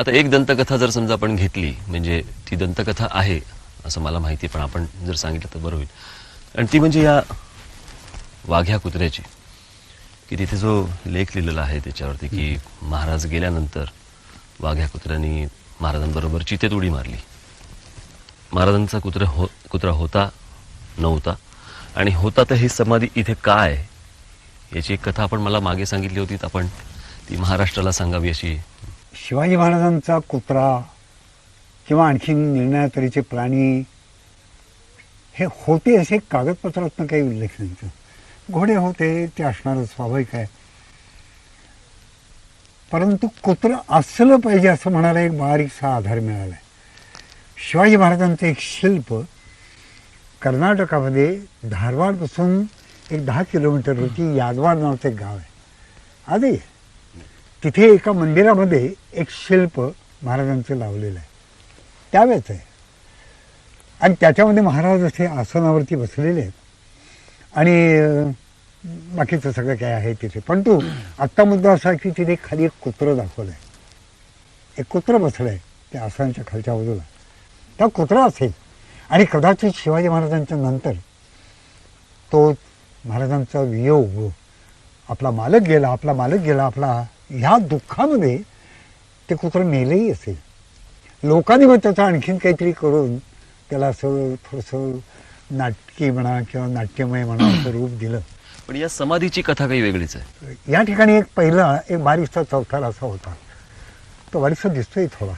आता एक दंतकथा जर समजा आपण घेतली म्हणजे ती दंतकथा आहे असं मला माहिती पण आपण जर सांगितलं तर बरं होईल. आणि ती म्हणजे या वाघ्या कुत्र्याची की तिथे जो लेख लिहिलेला आहे त्याच्यावरती की महाराज गेल्यानंतर वाघ्या कुत्र्यानी महाराजांबरोबर चितेत उडी मारली. महाराजांचा कुत्रा हो कुत्रा होता नव्हता. आणि होता तर ही समाधी इथे काय? आहे याची एक कथा आपण मला मागे सांगितली होती तर आपण ती महाराष्ट्राला सांगावी अशी शिवाजी महाराजांचा कुत्रा किंवा आणखीन निर्णया तऱ्हेचे प्राणी हे होते असे कागदपत्रातनं काही उल्लेख नाही. घोडे होते ते असणारच स्वाभाविक आहे. परंतु कुत्रं असलं पाहिजे असं म्हणायला एक बारीकसा आधार मिळाला आहे शिवाजी महाराजांचं एक शिल्प कर्नाटकामध्ये धारवाडपासून एक दहा किलोमीटरवरती यादवाड नावाचं एक गाव आहे. आधी तिथे एका मंदिरामध्ये एक शिल्प महाराजांचं लावलेलं आहे. त्यावेळेच आहे. आणि त्याच्यामध्ये महाराज असे आसनावरती बसलेले आहेत. आणि बाकीचं सगळं काय आहे तिथे. पण तू आत्ता मुद्दा असा की तिथे खाली एक कुत्रं दाखवलं आहे. एक कुत्रं बसलं आहे त्या आसनाच्या खालच्या बाजूला. त्या कुत्रा असेल आणि कदाचित शिवाजी महाराजांच्या नंतर तो महाराजांचा वियोग आपला मालक गेला आपला मालक गेला आपला ह्या दुःखामध्ये ते कुत्रं मेलंही असेल. लोकांनी मग त्याचं आणखीन काहीतरी करून त्याला असं थोडंसं नाटकी म्हणा किंवा नाट्यमय म्हणा असं रूप दिलं. पण या समाधीची कथा काही वेगळीच आहे. या ठिकाणी एक पहिला एक बारीकसा चौथार असा होता. तो बारीकसा दिसतोय थोडा.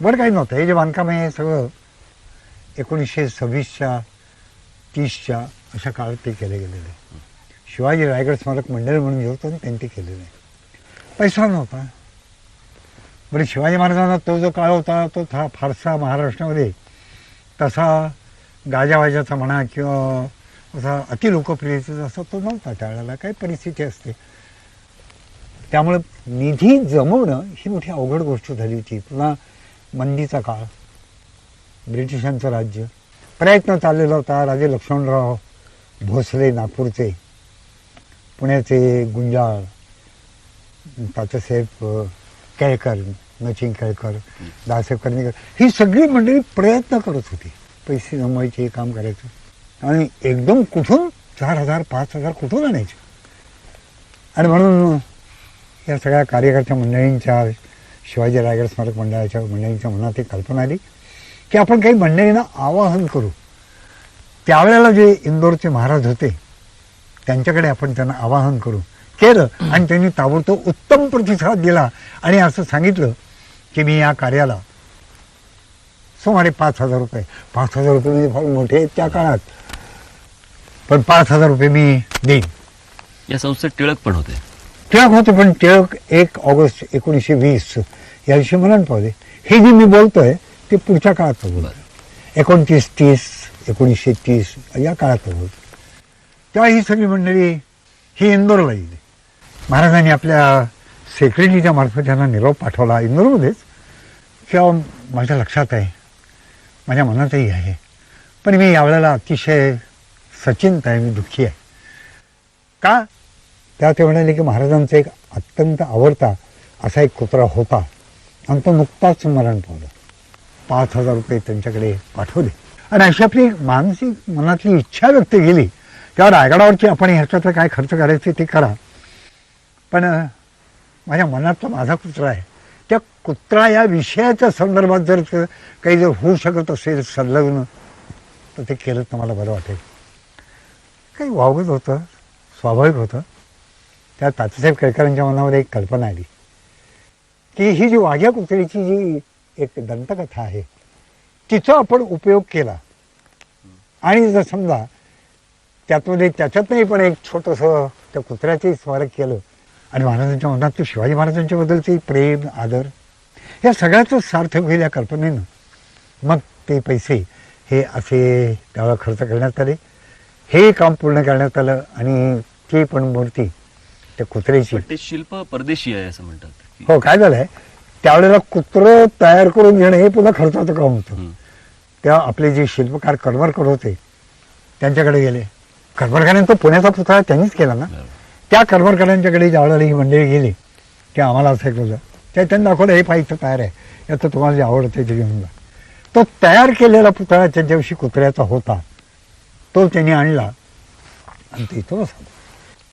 बरं काही नव्हतं. हे जे बांधकाम आहे हे सगळं एकोणीसशे सव्वीसच्या तीसच्या अशा काळात ते केले गेलेलं. आहे शिवाजी रायगड स्मारक मंडळ म्हणून जे होतं ना, त्यांनी ते केलेलं. आहे पैसा नव्हता. बरं शिवाजी महाराजांना तो जो काळ होता तो था फारसा महाराष्ट्रामध्ये. तसा गाजावाजाचा म्हणा किंवा असा अतिलोकप्रियतेचा असा तो नव्हता. त्यावेळेला काही परिस्थिती असते. त्यामुळं निधी जमवणं ही मोठी अवघड गोष्ट झाली होती. पुन्हा मंदीचा काळ. ब्रिटिशांचं राज्य. प्रयत्न चाललेला होता. राजे लक्ष्मणराव भोसले नागपूरचे. पुण्याचे गुंजाळ. तात्यासाहेब केळकर नचिन केळकर दासाहेब कर्णिकर ही सगळी मंडळी प्रयत्न करत होती. पैसे जमवायचे हे काम करायचं. आणि एकदम कुठून चार हजार पाच हजार कुठून आणायचे? आणि म्हणून या सगळ्या कार्यकर्त्या मंडळींच्या शिवाजी रायगड स्मारक मंडळाच्या मंडळींच्या मनात एक कल्पना आली की आपण काही मंडळींना आवाहन करू. त्यावेळेला जे इंदोरचे महाराज होते त्यांच्याकडे आपण त्यांना आवाहन करू. केलं आणि त्यांनी ताबडतोब उत्तम प्रतिसाद दिला. आणि असं सांगितलं की मी या कार्याला सुमारे पाच हजार रुपये. पाच हजार रुपये म्हणजे फार मोठे आहेत त्या काळात. पण पाच हजार रुपये मी देईन. या संस्थेत टिळक पण होते. टिळक होते पण टिळक एक ऑगस्ट एकोणीसशे वीस या दिवशी मरण पावले. हे जे मी बोलतोय ते पुढच्या काळात बोल एकोणतीस तीस एकोणीसशे तीस या काळात बोल तेव्हा ही सगळी मंडळी ही इंदोरला गेली. महाराजांनी आपल्या सेक्रेटरीच्या मार्फत त्यांना निरोप पाठवला इंदोरमध्येच किंवा माझ्या लक्षात आहे माझ्या मनातही आहे. पण मी यावेळेला अतिशय सचिंत आहे मी दुःखी आहे. का? त्या ते म्हणाले की महाराजांचा एक अत्यंत आवडता असा एक कुत्रा होता. आणि तो नुकताच मरण पावला. पाच हजार रुपये त्यांच्याकडे पाठवले. आणि अशी आपली मानसिक मनातली इच्छा व्यक्त केली. तेव्हा रायगडावरची आपण ह्याच्यात काय खर्च करायचे ते करा. पण माझ्या मनातला माझा कुत्रा आहे. त्या कुत्रा या विषयाच्या संदर्भात जर काही जर होऊ शकत असेल संलग्न तर ते केलं तर मला बरं वाटेल. काही वावगत होतं स्वाभाविक होतं. त्या तात्यासाहेब केळकरांच्या मनामध्ये एक कल्पना आली. की ही जी वाघ्या कुत्र्याची जी एक दंतकथा आहे तिचा आपण उपयोग केला. आणि जर समजा त्यातमध्ये त्याच्यातही पण एक छोटंसं त्या कुत्र्याचंही स्मारक केलं आणि महाराजांच्या मनात तो शिवाजी महाराजांच्या बद्दलचे प्रेम आदर या सगळ्याचं सार्थक होईल या कल्पनेनं. मग ते पैसे हे असे त्यावेळेला खर्च करण्यात आले. हे काम पूर्ण करण्यात आलं आणि ती पण मूर्ती त्या कुत्र्याची ते शिल्प परदेशी आहे असं म्हणतात हो काय झालंय? त्यावेळेला कुत्रं तयार करून घेणं हे पुन्हा खर्चाचं काम होतं. तेव्हा आपले जे शिल्पकार करमरकर होते त्यांच्याकडे गेले. करमरकरांनी तो पुण्याचा पुतळा त्यांनीच केला ना. त्या करमरकरांच्याकडे ज्यावेळेला ही मंडळी गेली. की आम्हाला असं केलं त्या त्यांनी दाखवलं हे पाहिजे तयार आहे. याचं तुम्हाला जे आवडतं ते घेऊन जा. तो तयार केलेला पुतळा त्यांच्याविषयी दिवशी कुत्र्याचा होता. तो त्यांनी आणला आणि ते इथं बसवला.